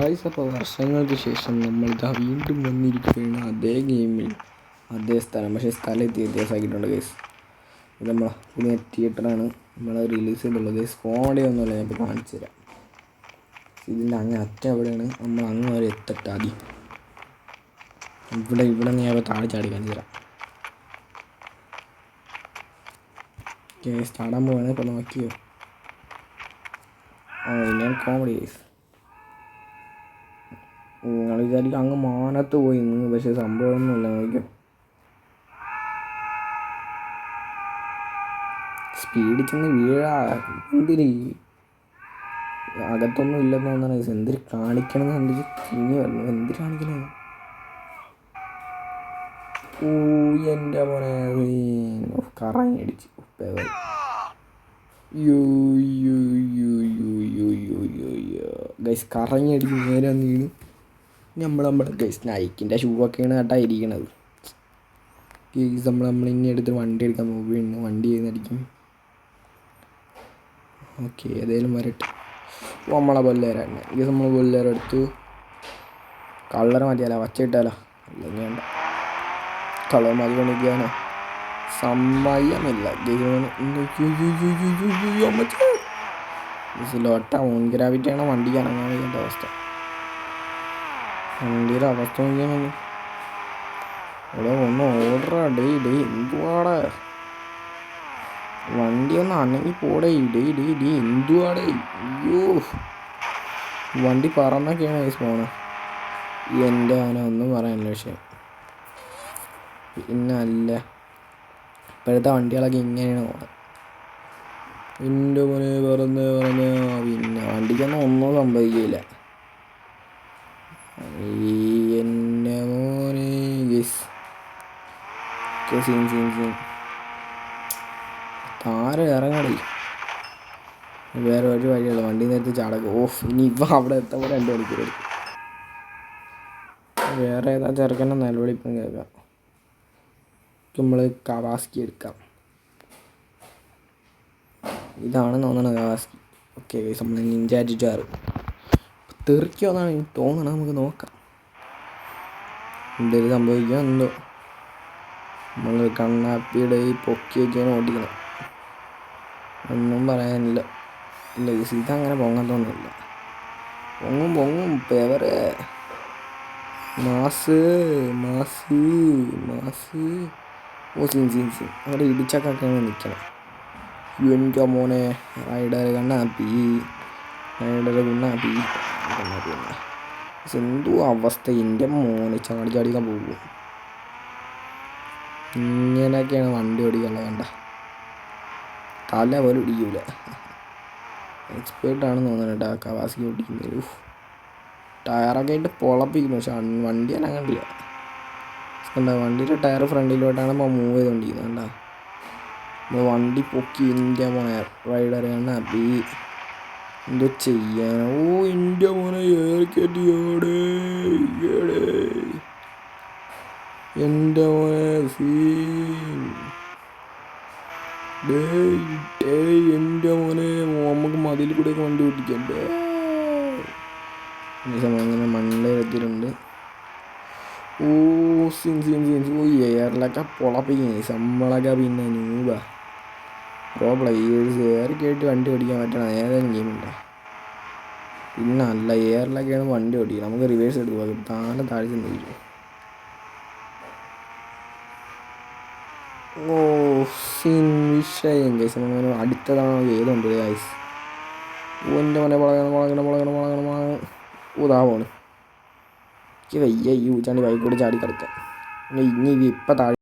Guys അപ്പോൾ വർഷങ്ങൾക്ക് ശേഷം നമ്മളിതാ വീണ്ടും വന്നിരിക്കുകയാണ് അതേ ഗെയിമിൽ അതേ സ്ഥലം. പക്ഷേ സ്ഥലം എത്തി വ്യത്യാസമാക്കിയിട്ടുണ്ട് ഗൈസ് ഇത് നമ്മളെ പുതിയ തിയേറ്ററാണ് നമ്മൾ റിലീസ് ചെയ്തുള്ളത് ഗൈസ് കോമഡി ഒന്നുമല്ല ഞാൻ ഇപ്പോൾ കാണിച്ചു തരാം. ഇതിന്റെ അങ്ങ് അറ്റം എവിടെയാണ് നമ്മൾ അങ്ങ് വരെ എത്തട്ടെ ആദ്യം. ഇവിടെ ഇവിടെ നിന്ന് ഞാൻ താഴെ ചാടി കാണിച്ചു തരാം. ഗൈസ് ചാടാൻ പോവാണ്. ഇപ്പോൾ നോക്കിയോ? ആ ഞാൻ കോമഡി ഗൈസ് വിചാരിക്കും അങ്ങ് മാനത്ത് പോയി. നിന്ന് പക്ഷെ സംഭവമൊന്നുമില്ല നോക്കും സ്പീഡിൽ ചെന്ന് വീഴാ. എന്തിന് അകത്തൊന്നും ഇല്ലെന്ന് തോന്നണ എന്തിന് കാണിക്കണമെന്ന് കണ്ടിട്ട് തിങ്ങി വരണം. എന്തിന് കാണിക്കണേ? ഓ എന്റെ മോനെ. കറങ്ങി അടിച്ച്. ഗൈസ് കറങ്ങി അടിച്ച് നേരെ വീണു. നമ്മൾ നമ്മുടെ ഗൈസ് നൈക്കിന്റെ ഷൂ ഒക്കെയാണ് കേട്ടാ ഇരിക്കണത്. ഗൈസ് നമ്മൾ നമ്മൾ ഇനി എടുത്ത് വണ്ടി എടുക്കാൻ പോകും വീണ് വണ്ടി ചെയ്യുന്നടിക്കും ഓക്കെ ഏതായാലും വരട്ടെ. നമ്മളെ ബൊല്ലേരാണ് ഗൈസ് നമ്മൾ ബൊല്ലേര എടുത്തു. കളർ മതിയല്ല വച്ച ഇട്ടാലോ അല്ലെങ്കിൽ വേണ്ട. കളർ മതി കൊണ്ടിരിക്കാനോ സമയമില്ല. ലോട്ട ഓൺ ഗ്രാവിറ്റിയാണ് വണ്ടിക്ക് ഇറങ്ങാൻ അവസ്ഥ. വണ്ടിയുടെ അവസ്ഥ നോക്കിയാണ് ഇവിടെ ഒന്ന് ഓർഡർ ഡേ ഡേ എന്തുവാടെ? വണ്ടി ഒന്ന് അനങ്ങി പോടേ. ഡേ ഡേ ഡേ എന്തുവാടേ? അയ്യോ. വണ്ടി പറന്നൊക്കെയാണ് ഗൈസ് പോണത് എന്റെ അവനെ ഒന്നും പറയാനില്ല പക്ഷേ. പിന്നെ അല്ല ഇപ്പോഴത്തെ വണ്ടികളൊക്കെ ഇങ്ങനെയാണ് പോണത് എന്റെ മോനെ പറഞ്ഞ് പറഞ്ഞ പിന്നെ വണ്ടിക്കൊന്നും ഒന്നും സംഭവിക്കില്ല. എന്റെ മോനെ വേറെ ഒരു വഴിയുള്ള വണ്ടി നേരത്തെ ചാടക ഓഫ് ഇനി ഇവ അവിടെ എത്തുമ്പോൾ രണ്ട് മണിക്കൂർ വേറെ ഏതാ ചെറുക്കനെ നിലവിളിപ്പം കേൾക്കാം. നമ്മൾ കവാസ്കി എടുക്കാം. ഇതാണ് തോന്നണത് കവാസ്കി. ഓക്കെ നമ്മൾ നിഞ്ചാറ്റിച്ചാറ് തെറിക്കോ എന്നാണ് എനിക്ക് തോന്നണത്. നമുക്ക് നോക്കാം. എന്തെങ്കിലും സംഭവിക്കുക എന്തോ. നമ്മൾ കണ്ണാപ്പിയുടെ ഈ പൊക്കി വെച്ചാണ് ഓടിക്കണം ഒന്നും പറയാനില്ല. ഇല്ല ഈ സീത അങ്ങനെ പൊങ്ങാൻ പൊങ്ങത്തൊന്നുമില്ല പൊങ്ങും പൊങ്ങും. പേവറ് മാസ് മാസ് മാസ്. ഓ സീൻ സീൻ സീൻ. അവിടെ ഇടിച്ചക്കൊക്കെയാണ് നിൽക്കണം. യു എന്റെ മോനെ റൈഡർ കണ്ണാപ്പി. റൈഡർ കണ്ണാപ്പി. കണ്ണാപ്പി എന്തോ അവസ്ഥ. എന്റെ മോനെ ചാടി ചാടിക്കാൻ പോകും. ഇങ്ങനെയൊക്കെയാണ് വണ്ടി ഓടിക്കാനുള്ള കണ്ട. തല പോലും ഇടിക്കൂല. എക്സ്പേർട്ടാണെന്ന് തോന്നുന്നു കേട്ടോ കവാസിക്ക് ഓടിക്കുന്നത്. ടയറൊക്കെ ആയിട്ട് പൊളപ്പിക്കുന്നു. പക്ഷെ വണ്ടി ഞാൻ കണ്ടില്ല. കണ്ട? വണ്ടിയുടെ ടയർ ഫ്രണ്ടിലോട്ടാണ് ഇപ്പോൾ മൂവ് ചെയ്തുകൊണ്ടിരിക്കുന്നത് കണ്ട? വണ്ടി പൊക്കി ഇന്ത്യ റൈഡർ കണ്ട ബി എന്തോ ചെയ്യാൻ ഓ ഇന്ത്യ മോനെ ഏർക്കെട്ടിയോടെ എന്റെ മോനെ സീൻ എന്റെ മോനെ നമുക്ക് മതിൽ കൂടെ വണ്ടി ഓടിക്കണ്ടേ അങ്ങനെ മണ്ടയിലെത്തിയിട്ടുണ്ട് ഓ സീൻ സീൻ സീൻ ഓ എയറിലൊക്കെ പൊളപ്പിക്കുന്നേ ശമ്പളൊക്കെ പിന്നെ നൂബ പ്രോ പ്ലേയേഴ്സ് എയർ കേട്ട് വണ്ടി ഓടിക്കാൻ പറ്റണം ഏതെങ്കിലും ഗെയിമുണ്ടോ പിന്നെ അല്ല എയറിലൊക്കെയാണ് വണ്ടി ഓടിക്കുക നമുക്ക് റിവേഴ്സ് എടുക്കുക അത് താഴെ താഴെ ചെന്ന് വീഴും. ഓ വിഷയം. കേസ് അങ്ങനെ അടുത്തതാണ് ഏതുണ്ട് ഗൈസ് ഓ എന്റെ മനെ വളകണം വളകണം വളകണം വളകണം വളകണം ഊതാവാണ് എനിക്ക് വയ്യ. ഈ ഊച്ചാണ്ട് ബൈക്കോട് ചാടി കളിക്കാം ഇനി ഇപ്പം താഴെ